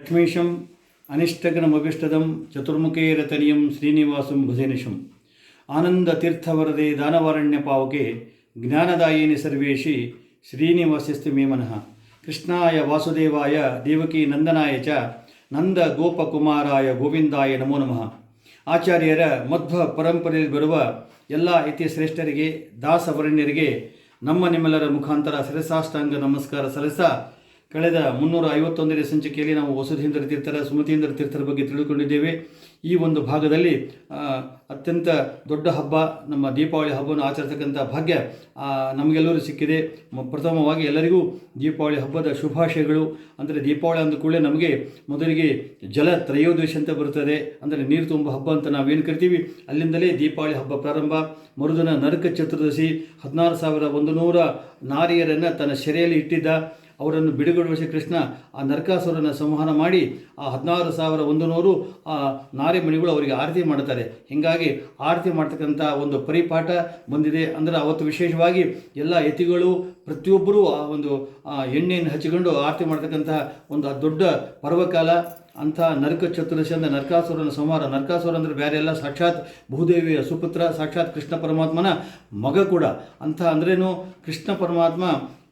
ಲಕ್ಷ್ಮೀಶಂ ಅನಿಷ್ಟಗಣಮಭಿಷ್ಟದಂ ಚತುರ್ಮುಖೇರತನಿಯಂ ಶ್ರೀನಿವಾಸಂ ಭುಜನಿಶಂ. ಆನಂದತೀರ್ಥವರದೆ ದಾನವಾರಣ್ಯ ಪಾವಕೆ ಜ್ಞಾನದಾಯಿನಿ ಸರ್ವೇಶಿ ಶ್ರೀನಿವಾಸಸ್ತು ಮೇಮನಃ ಕೃಷ್ಣಾಯ ವಾಸುದೇವಾಯ ದೇವಕಿ ನಂದನಾಯ ಚ ನಂದ ಗೋಪಕುಮಾರಾಯ ಗೋವಿಂದಾಯ ನಮೋ ನಮಃ. ಆಚಾರ್ಯರ ಮಧ್ವ ಪರಂಪರೆಯಲ್ಲಿ ಬರುವ ಎಲ್ಲ ಯತಿಶ್ರೇಷ್ಠರಿಗೆ ದಾಸವರಣ್ಯರಿಗೆ ನಮ್ಮ ನಿಮ್ಮೆಲ್ಲರ ಮುಖಾಂತರ ಶಿರಸಾಷ್ಟಾಂಗ ನಮಸ್ಕಾರ ಸಲ್ಲಿಸ ಕಳೆದ ಮುನ್ನೂರ ಐವತ್ತೊಂದನೇ ಸಂಚಿಕೆಯಲ್ಲಿ ನಾವು ವಸುಧೇಂದ್ರ ತೀರ್ಥರ, ಸುಮತೀಂದ್ರ ತೀರ್ಥರ ಬಗ್ಗೆ ತಿಳಿದುಕೊಂಡಿದ್ದೇವೆ. ಈ ಒಂದು ಭಾಗದಲ್ಲಿ ಅತ್ಯಂತ ದೊಡ್ಡ ಹಬ್ಬ, ನಮ್ಮ ದೀಪಾವಳಿ ಹಬ್ಬವನ್ನು ಆಚರಿಸತಕ್ಕಂಥ ಭಾಗ್ಯ ನಮಗೆಲ್ಲರೂ ಸಿಕ್ಕಿದೆ. ಪ್ರಥಮವಾಗಿ ಎಲ್ಲರಿಗೂ ದೀಪಾವಳಿ ಹಬ್ಬದ ಶುಭಾಶಯಗಳು. ಅಂದರೆ ದೀಪಾವಳಿ ಅಂದ ಕೂಡಲೇ ನಮಗೆ ಮೊದಲಿಗೆ ಜಲ ತ್ರಯೋದಶಿ ಅಂತ ಬರುತ್ತದೆ. ಅಂದರೆ ನೀರು ತುಂಬ ಹಬ್ಬ ಅಂತ ನಾವೇನು ಕರಿತೀವಿ? ಅಲ್ಲಿಂದಲೇ ದೀಪಾವಳಿ ಹಬ್ಬ ಪ್ರಾರಂಭ. ಮರುದಿನ ನರಕ ಚತುರ್ದಶಿ, ಹದಿನಾರು ಸಾವಿರ ಒಂದು ನೂರ ನಾರಿಯರನ್ನು ತನ್ನ ಸೆರೆಯಲ್ಲಿ ಇಟ್ಟಿದ್ದ. ಅವರನ್ನು ಬಿಡುಗಡೆಗೊಳಿಸಿ ಕೃಷ್ಣ ಆ ನರಕಾಸುರನ ಸಂಹಾರ ಮಾಡಿ ಆ ಹದಿನಾರು ಸಾವಿರ ಒಂದು ನೂರು ಆ ನಾರಿ ಮಣಿಗಳು ಅವರಿಗೆ ಆರತಿ ಮಾಡ್ತಾರೆ ಹೀಗಾಗಿ ಆರತಿ ಮಾಡ್ತಕ್ಕಂಥ ಒಂದು ಪರಿಪಾಠ ಬಂದಿದೆ. ಅಂದರೆ ಅವತ್ತು ವಿಶೇಷವಾಗಿ ಎಲ್ಲ ಯತಿಗಳು ಪ್ರತಿಯೊಬ್ಬರೂ ಆ ಒಂದು ಎಣ್ಣೆಯನ್ನು ಹಚ್ಚಿಕೊಂಡು ಆರತಿ ಮಾಡ್ತಕ್ಕಂತಹ ಒಂದು ದೊಡ್ಡ ಪರ್ವಕಾಲ. ಅಂಥ ನರಕ ಚತುರ್ದಶಿ ಅಂದರೆ ನರಕಾಸುರನ ಸಂಹಾರ. ನರಕಾಸುರ ಅಂದರೆ ಬೇರೆ ಎಲ್ಲ ಸಾಕ್ಷಾತ್ ಭೂದೇವಿಯ ಸುಪುತ್ರ, ಸಾಕ್ಷಾತ್ ಕೃಷ್ಣ ಪರಮಾತ್ಮನ ಮಗ ಕೂಡ. ಅಂಥ ಅಂದ್ರೇನು? ಕೃಷ್ಣ ಪರಮಾತ್ಮ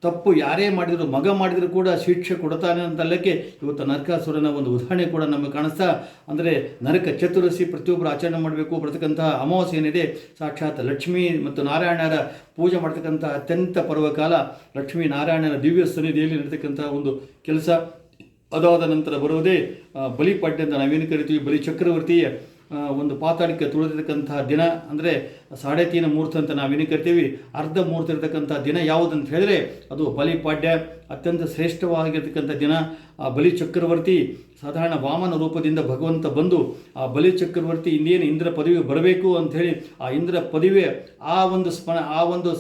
ತಪ್ಪು ಯಾರೇ ಮಾಡಿದರೂ ಮಗ ಮಾಡಿದರೂ ಕೂಡ ಶಿಕ್ಷೆ ಕೊಡ್ತಾನೆ ಅಂತಲ್ಲಕ್ಕೆ ಇವತ್ತು ನರಕಾಸುರನ ಒಂದು ಉದಾಹರಣೆ ಕೂಡ ನಮಗೆ ಕಾಣಿಸ್ತಾ ಅಂದರೆ ನರಕ ಚತುರಸಿ ಪ್ರತಿಯೊಬ್ಬರು ಆಚರಣೆ ಮಾಡಬೇಕು ಬರ್ತಕ್ಕಂತಹ ಅಮಾವಾಸ್ಯೆ ಏನಿದೆ ಸಾಕ್ಷಾತ್ ಲಕ್ಷ್ಮೀ ಮತ್ತು ನಾರಾಯಣರ ಪೂಜೆ ಮಾಡ್ತಕ್ಕಂಥ ಅತ್ಯಂತ ಪರ್ವಕಾಲ ಲಕ್ಷ್ಮೀ ನಾರಾಯಣರ ದಿವ್ಯ ಸನ್ನಿಧಿಯಲ್ಲಿ ನಡೆತಕ್ಕಂತಹ ಒಂದು ಕೆಲಸ. ಅದಾದ ನಂತರ ಬರುವುದೇ ಆ, ಬಲಿಪಾಡ್ಯ ಅಂತ ನಾವೇನು ಕರಿತೀವಿ ಬಲಿ ಚಕ್ರವರ್ತಿಯ ಒಂದು ಪಾತಾಳಕ್ಕೆ ತುಳಿದಿರ್ತಕ್ಕಂತಹ ದಿನ ಅಂದರೆ ಸಾಡೆ ತೀನ ಮುಹೂರ್ತ ಅಂತ ನಾವೇನು ಕರಿತೀವಿ. ಅರ್ಧ ಮುಹೂರ್ತ ಇರತಕ್ಕಂಥ ದಿನ ಯಾವುದಂತ ಹೇಳಿದ್ರೆ ಅದು ಬಲಿಪಾಡ್ಯ ಅತ್ಯಂತ ಶ್ರೇಷ್ಠವಾಗಿರ್ತಕ್ಕಂಥ ದಿನ ಆ ಬಲಿ ಚಕ್ರವರ್ತಿ, ಸಾಧಾರಣ ವಾಮನ ರೂಪದಿಂದ ಭಗವಂತ ಬಂದು ಆ ಬಲಿ ಚಕ್ರವರ್ತಿ ಇನ್ನೇನು ಇಂದ್ರ ಪದವಿ ಬರಬೇಕು ಅಂಥೇಳಿ ಆ ಇಂದ್ರ ಪದವಿ ಆ ಒಂದು ಸ್ಮರಣ, ಆ ಒಂದು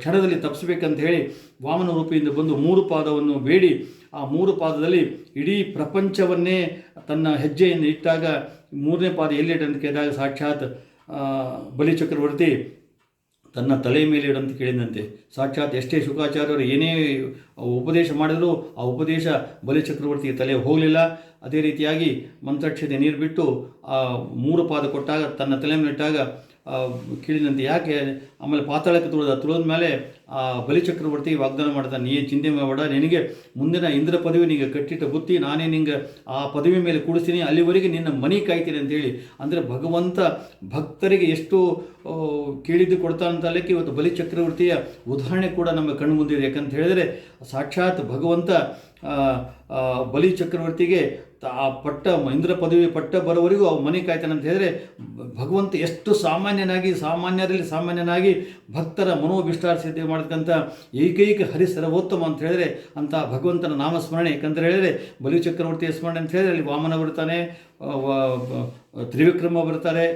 ಕ್ಷಣದಲ್ಲಿ ತಪ್ಪಿಸ್ಬೇಕಂತ ಹೇಳಿ ವಾಮನ ರೂಪದಿಂದ ಬಂದು ಮೂರು ಪಾದವನ್ನು ಬೇಡಿ. ಆ ಮೂರು ಪಾದದಲ್ಲಿ ಇಡೀ ಪ್ರಪಂಚವನ್ನೇ ತನ್ನ ಹೆಜ್ಜೆಯನ್ನು ಇಟ್ಟಾಗ ಮೂರನೇ ಪಾದ ಎಲ್ಲಿಟ್ಟಂತ ಅಂತ ಕೇಳಿದಾಗ ಸಾಕ್ಷಾತ್ ಬಲಿ ಚಕ್ರವರ್ತಿ ತನ್ನ ತಲೆ ಮೇಲೆ ಇಡಂತ ಕೇಳಿದಂತೆ. ಸಾಕ್ಷಾತ್ ಎಷ್ಟೇ ಶುಕಾಚಾರ್ಯರು ಏನೇ ಉಪದೇಶ ಮಾಡಿದರೂ ಆ ಉಪದೇಶ ಬಲಿ ಚಕ್ರವರ್ತಿಗೆ ತಲೆ ಹೋಗಲಿಲ್ಲ. ಅದೇ ರೀತಿಯಾಗಿ ಮಂತ್ರಕ್ಷತೆ ನೀರು ಬಿಟ್ಟು ಆ ಮೂರು ಪಾದ ಕೊಟ್ಟಾಗ ತನ್ನ ತಲೆ ಮೇಲೆ ಇಟ್ಟಾಗ ಆ, ಕೇಳಿದಂತೆ ಯಾಕೆ ಆಮೇಲೆ ಪಾತಾಳಕ್ಕೆ ತುಳಿದ ತುಳಿದ ಮೇಲೆ ಆ ಬಲಿ ಚಕ್ರವರ್ತಿ ವಾಗ್ದಾನ ಮಾಡಿದ ನೀ ಚಿಂತೆ ಮಾಡಬೇಡ, ನಿನಗೆ ಮುಂದಿನ ಇಂದ್ರ ಪದವಿ ನಿನಗೆ ಕಟ್ಟಿಟ್ಟ ಬುತ್ತಿ, ನಾನೇ ನಿಂಗೆ ಆ ಪದವಿ ಮೇಲೆ ಕೂಡಿಸ್ತೀನಿ, ಅಲ್ಲಿವರೆಗೆ ನಿನ್ನ ಮನಿ ಕಾಯ್ತೀನಿ ಅಂತೇಳಿ. ಅಂದರೆ ಭಗವಂತ ಭಕ್ತರಿಗೆ ಎಷ್ಟು ಕೇಳಿದ್ದು ಕೊಡ್ತಾನಂತಲ್ಲಕ್ಕೆ ಇವತ್ತು ಬಲಿ ಚಕ್ರವರ್ತಿಯ ಉದಾಹರಣೆ ಕೂಡ ನಮ್ಮ ಕಣ್ಣು ಮುಂದಿದೆ. ಯಾಕಂತ ಹೇಳಿದರೆ ಸಾಕ್ಷಾತ್ ಭಗವಂತ ಬಲಿ ಚಕ್ರವರ್ತಿಗೆ ಆ ಪಟ್ಟ, ಇಂದ್ರ ಪದವಿ ಪಟ್ಟ ಬರೋವರೆಗೂ ಅವ ಮನೆ ಕಾಯ್ತಾನೆ ಅಂತ ಹೇಳಿದ್ರೆ, ಭಗವಂತ ಎಷ್ಟು ಸಾಮಾನ್ಯನಾಗಿ, ಸಾಮಾನ್ಯರಲ್ಲಿ ಸಾಮಾನ್ಯನಾಗಿ ಭಕ್ತರ ಮನೋಭಿಷ್ಟಾರ ಸಿದ್ಧ ಮಾಡತಕ್ಕಂಥ ಏಕೈಕ ಹರಿ ಸರ್ವೋತ್ತಮ ಅಂತ ಹೇಳಿದ್ರೆ ಅಂತಹ ಭಗವಂತನ ನಾಮಸ್ಮರಣೆ. ಯಾಕಂತ ಹೇಳಿದರೆ ಬಲಿ ಚಕ್ರವರ್ತಿಯ ಸ್ಮರಣೆ ಅಂತ ಹೇಳಿದ್ರೆ, ಅಲ್ಲಿ ವಾಮನ ಬರ್ತಾನೆ ತ್ರಿವಿಕ್ರಮ ಬರ್ತಾರೆ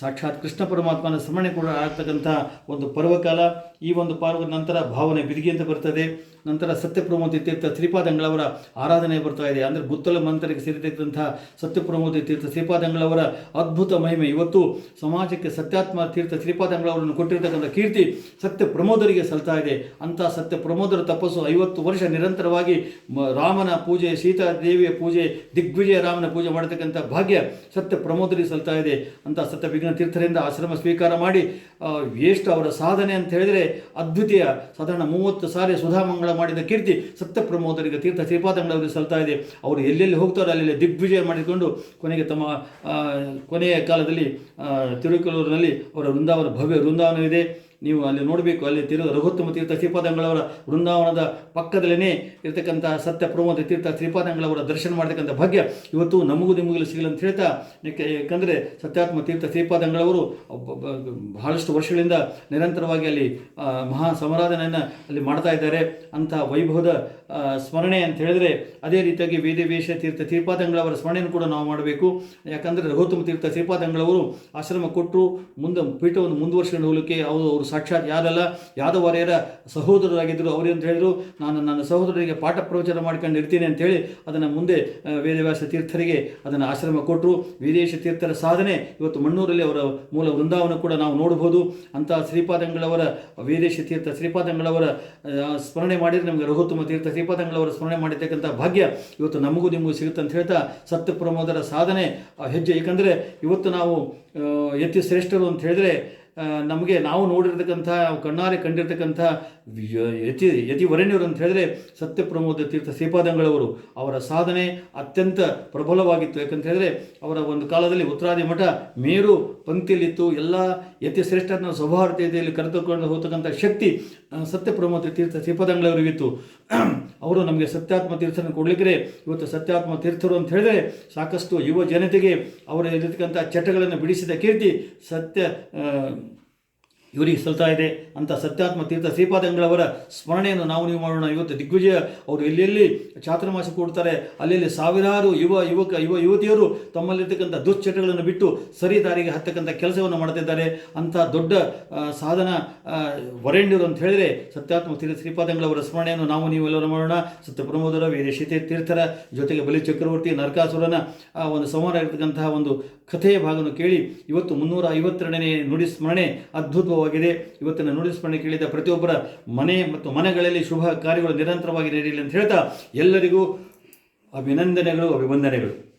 ಸಾಕ್ಷಾತ್ ಕೃಷ್ಣ ಪರಮಾತ್ಮನ ಸ್ಮರಣೆ ಕೂಡ ಆಗ್ತಕ್ಕಂಥ ಒಂದು ಪರ್ವಕಾಲ, ಈ ಒಂದು ಪಾರ್ವದ ನಂತರ ಭಾವನೆ ಬಿದಿಗೆ ಅಂತ ಬರ್ತದೆ. ನಂತರ ಸತ್ಯಪ್ರಮೋದಿ ತೀರ್ಥ ಶ್ರೀಪಾದಂಗಳವರ ಆರಾಧನೆ ಬರ್ತಾ ಇದೆ. ಅಂದರೆ ಗುತ್ತಲ ಮಂತ್ರಕ್ಕೆ ಸೇರಿದಂಥ ಸತ್ಯಪ್ರಮೋದಿ ತೀರ್ಥ ಶ್ರೀಪಾದಂಗಳವರ ಅದ್ಭುತ ಮಹಿಮೆ. ಇವತ್ತು ಸಮಾಜಕ್ಕೆ ಸತ್ಯಾತ್ಮ ತೀರ್ಥ ಶ್ರೀಪಾದಂಗಳವರನ್ನು ಕೊಟ್ಟಿರ್ತಕ್ಕಂಥ ಕೀರ್ತಿ ಸತ್ಯ ಪ್ರಮೋದರಿಗೆ ಸಲ್ತಾ ಇದೆ. ಅಂಥ ಸತ್ಯ ಪ್ರಮೋದರ ತಪಸ್ಸು ಐವತ್ತು ವರ್ಷ ನಿರಂತರವಾಗಿ ರಾಮನ ಪೂಜೆ ಸೀತಾದೇವಿಯ ಪೂಜೆ, ದಿಗ್ವಿಜಯ ರಾಮನ ಪೂಜೆ ಮಾಡತಕ್ಕಂಥ ಭಾಗ್ಯ ಸತ್ಯ ಪ್ರಮೋದರಿಗೆ ಸಲ್ತಾ ಇದೆ. ಅಂತ ಸತ್ಯ ವಿಘ್ನ ತೀರ್ಥರಿಂದ ಆಶ್ರಮ ಸ್ವೀಕಾರ ಮಾಡಿ ಎಷ್ಟು ಅವರ ಸಾಧನೆ ಅಂತ ಹೇಳಿದರೆ ಅದ್ವಿತೀಯ. ಸಾಧಾರಣ ಮೂವತ್ತು ಸಾರಿ ಸುಧಾಮಂಗಳ ಮಾಡಿದ ಕೀರ್ತಿ ಸತ್ಯ ಪ್ರಮೋದರಿಗೆ ತೀರ್ಥ ಶ್ರೀಪಾದಂಗಳವರಿಗೆ ಸಲ್ತಾ ಇದೆ. ಅವರು ಎಲ್ಲೆಲ್ಲಿ ಹೋಗ್ತಾರೋ ಅಲ್ಲೆಲ್ಲಿ ದಿಗ್ವಿಜಯ ಮಾಡಿಕೊಂಡು ಕೊನೆಗೆ ತಮ್ಮ ಕೊನೆಯ ಕಾಲದಲ್ಲಿ ತಿರುಕಲೂರಿನಲ್ಲಿ ಅವರ ವೃಂದಾವನ, ಭವ್ಯ ವೃಂದಾವನವಿದೆ. ನೀವು ಅಲ್ಲಿ ನೋಡಬೇಕು, ಅಲ್ಲಿ ತಿರು ರಘುತ್ತಮ ತೀರ್ಥ ಶ್ರೀಪಾದಂಗಳವರ ವೃಂದಾವನದ ಪಕ್ಕದಲ್ಲೇ ಇರತಕ್ಕಂಥ ಸತ್ಯ ಪ್ರಮೋದ ತೀರ್ಥ ಶ್ರೀಪಾದಂಗಳವರ ದರ್ಶನ ಮಾಡತಕ್ಕಂಥ ಭಾಗ್ಯ ಇವತ್ತು ನಮಗೂ ನಿಮಗೂ ಸಿಗಲಿ ಅಂತ ಹೇಳ್ತಾ, ಯಾಕೆ ಯಾಕಂದರೆ ಸತ್ಯಾತ್ಮ ತೀರ್ಥ ಶ್ರೀಪಾದಂಗಳವರು ಬಹಳಷ್ಟು ವರ್ಷಗಳಿಂದ ನಿರಂತರವಾಗಿ ಅಲ್ಲಿ ಮಹಾ ಸಮಾರಾಧನೆಯನ್ನು ಅಲ್ಲಿ ಮಾಡ್ತಾ ಇದ್ದಾರೆ. ಅಂಥ ವೈಭವದ ಸ್ಮರಣೆ ಅಂತ ಹೇಳಿದ್ರೆ ಅದೇ ರೀತಿಯಾಗಿ ವೇದವೇಶ ತೀರ್ಥ ಶ್ರೀಪಾದಂಗಳವರ ಸ್ಮರಣೆಯನ್ನು ಕೂಡ ನಾವು ಮಾಡಬೇಕು. ಯಾಕಂದರೆ ರಘುತ್ತಮ ತೀರ್ಥ ಶ್ರೀಪಾದಂಗಳವರು ಆಶ್ರಮ ಕೊಟ್ಟರು, ಮುಂದೆ ಪೀಠವನ್ನು ಮುಂದುವರ್ಸ್ಕೊಂಡು ಹೋಗಲಿಕ್ಕೆ ಅವರು ಅವರು ಸಾಕ್ಷಾತ್ ಯಾರೆಲ್ಲ ಯಾದವರೆಯರ ಸಹೋದರರಾಗಿದ್ದರು ಅವರು ಅಂತ ಹೇಳಿದರು, ನಾನು ನನ್ನ ಸಹೋದರರಿಗೆ ಪಾಠ ಪ್ರವಚನ ಮಾಡ್ಕೊಂಡು ಇರ್ತೀನಿ ಅಂತೇಳಿ ಅದನ್ನು ಮುಂದೆ ವೇದವ್ಯಾಸ ತೀರ್ಥರಿಗೆ ಅದನ್ನು ಆಶ್ರಮ ಕೊಟ್ಟರು ವೀರೇಶ ತೀರ್ಥರ ಸಾಧನೆ ಇವತ್ತು ಮಣ್ಣೂರಲ್ಲಿ ಅವರ ಮೂಲ ವೃಂದಾವನ ಕೂಡ ನಾವು ನೋಡಬಹುದು ಅಂಥ ಶ್ರೀಪಾದಂಗಳವರ, ವೇದೇಶ ತೀರ್ಥ ಶ್ರೀಪಾದಂಗಳವರ ಸ್ಮರಣೆ ಮಾಡಿದರೆ ನಮಗೆ ರಘುತ್ತಮ ತೀರ್ಥ ಶ್ರೀಪಾದಂಗಳವರ ಸ್ಮರಣೆ ಮಾಡಿರ್ತಕ್ಕಂಥ ಭಾಗ್ಯ ಇವತ್ತು ನಮಗೂ ನಿಮಗೂ ಸಿಗುತ್ತೆ ಅಂತ ಹೇಳ್ತಾ ಸತ್ಯ ಪ್ರಮೋದರ ಸಾಧನೆ ಹೆಜ್ಜೆ. ಏಕೆಂದರೆ ಇವತ್ತು ನಾವು ಎತ್ತಿ ಶ್ರೇಷ್ಠರು ಅಂತ ಹೇಳಿದ್ರೆ ನಮಗೆ ನಾವು ನೋಡಿರ್ತಕ್ಕಂಥ ಕಣ್ಣಾರೆ ಕಂಡಿರ್ತಕ್ಕಂಥ ಯತಿ ಯತಿ ವರೇಣ್ಯರು ಅಂತ ಹೇಳಿದ್ರೆ ಸತ್ಯಪ್ರಮೋದ ತೀರ್ಥ ಶ್ರೀಪಾದಂಗಳವರು. ಅವರ ಸಾಧನೆ ಅತ್ಯಂತ ಪ್ರಬಲವಾಗಿತ್ತು. ಯಾಕಂತ ಹೇಳಿದ್ರೆ ಅವರ ಒಂದು ಕಾಲದಲ್ಲಿ ಉತ್ತರಾದಿ ಮಠ ಮೇರು ಪಂಕ್ತಿಯಲ್ಲಿತ್ತು. ಎಲ್ಲ ಯತಿ ಶ್ರೇಷ್ಠರನ್ನ ಸೌಹಾರ್ದತೆಯಲ್ಲಿ ಕರೆದುಕೊಂಡು ಹೋಗ್ತಕ್ಕಂಥ ಶಕ್ತಿ ಆ, ಸತ್ಯಪ್ರಮೋದ ತೀರ್ಥ ಶ್ರೀಪದಂಗಳವರಿಗಿತ್ತು. ಅವರು ನಮಗೆ ಸತ್ಯಾತ್ಮ ತೀರ್ಥನ ಕೊಡಲಿಕ್ಕೆ ಇವತ್ತು ಸತ್ಯಾತ್ಮ ತೀರ್ಥರು ಅಂತ ಹೇಳಿದ್ರೆ ಸಾಕಷ್ಟು ಯುವ ಜನತೆಗೆ ಅವರ ಇರತಕ್ಕಂಥ ಚಟಗಳನ್ನು ಬಿಡಿಸಿದ ಕೀರ್ತಿ ಸತ್ಯ ಇವರಿಗೆ ಸಲ್ತಾ ಇದೆ ಅಂತ ಸತ್ಯಾತ್ಮ ತೀರ್ಥ ಶ್ರೀಪಾದಂಗಳವರ ಸ್ಮರಣೆಯನ್ನು ನಾವು ನೀವು ಮಾಡೋಣ. ಇವತ್ತು ದಿಗ್ವಿಜಯ ಅವರು ಎಲ್ಲೆಲ್ಲಿ ಚಾತುರ್ಮಾಸ ಕೊಡ್ತಾರೆ, ಅಲ್ಲೆಲ್ಲಿ ಸಾವಿರಾರು ಯುವ, ಯುವಕ, ಯುವ ಯುವತಿಯರು ತಮ್ಮಲ್ಲಿರ್ತಕ್ಕಂಥ ದುಶ್ಚಟಗಳನ್ನು ಬಿಟ್ಟು ಸರಿ ದಾರಿಗೆ ಹತ್ತಕ್ಕಂಥ ಕೆಲಸವನ್ನು ಮಾಡ್ತಿದ್ದಾರೆ ಅಂಥ ದೊಡ್ಡ ಸಾಧನ ವರೆಣ್ಯರು ಅಂತ ಹೇಳಿದರೆ ಸತ್ಯಾತ್ಮ ತೀರ್ಥ ಶ್ರೀಪಾದಂಗಳವರ ಸ್ಮರಣೆಯನ್ನು ನಾವು ನೀವು ಎಲ್ಲರೂ ಮಾಡೋಣ. ಸತ್ಯ ಪ್ರಮೋದರ ವೀರೇಶಿ ತೀರ್ಥರ ಜೊತೆಗೆ ಬಲಿ ಚಕ್ರವರ್ತಿ ನರಕಾಸುರನ ಒಂದು ಸಂಹಾರ ಇರತಕ್ಕಂತಹ ಒಂದು ಕಥೆಯ ಭಾಗವನ್ನು ಕೇಳಿ ಇವತ್ತು ಮುನ್ನೂರ ಐವತ್ತೆರಡನೇ ನುಡಿ ಸ್ಮರಣೆ ಅದ್ಭುತವಾಗಿದೆ ಇವತ್ತಿನ ನುಡಿ ಸ್ಮರಣೆ ಕೇಳಿದ ಪ್ರತಿಯೊಬ್ಬರ ಮನೆ ಮತ್ತು ಮನೆಗಳಲ್ಲಿ ಶುಭ ಕಾರ್ಯಗಳು ನಿರಂತರವಾಗಿ ನಡೆಯಲಿ ಅಂತ ಹೇಳ್ತಾ ಎಲ್ಲರಿಗೂ ಅಭಿನಂದನೆಗಳು, ಅಭಿವಂದನೆಗಳು.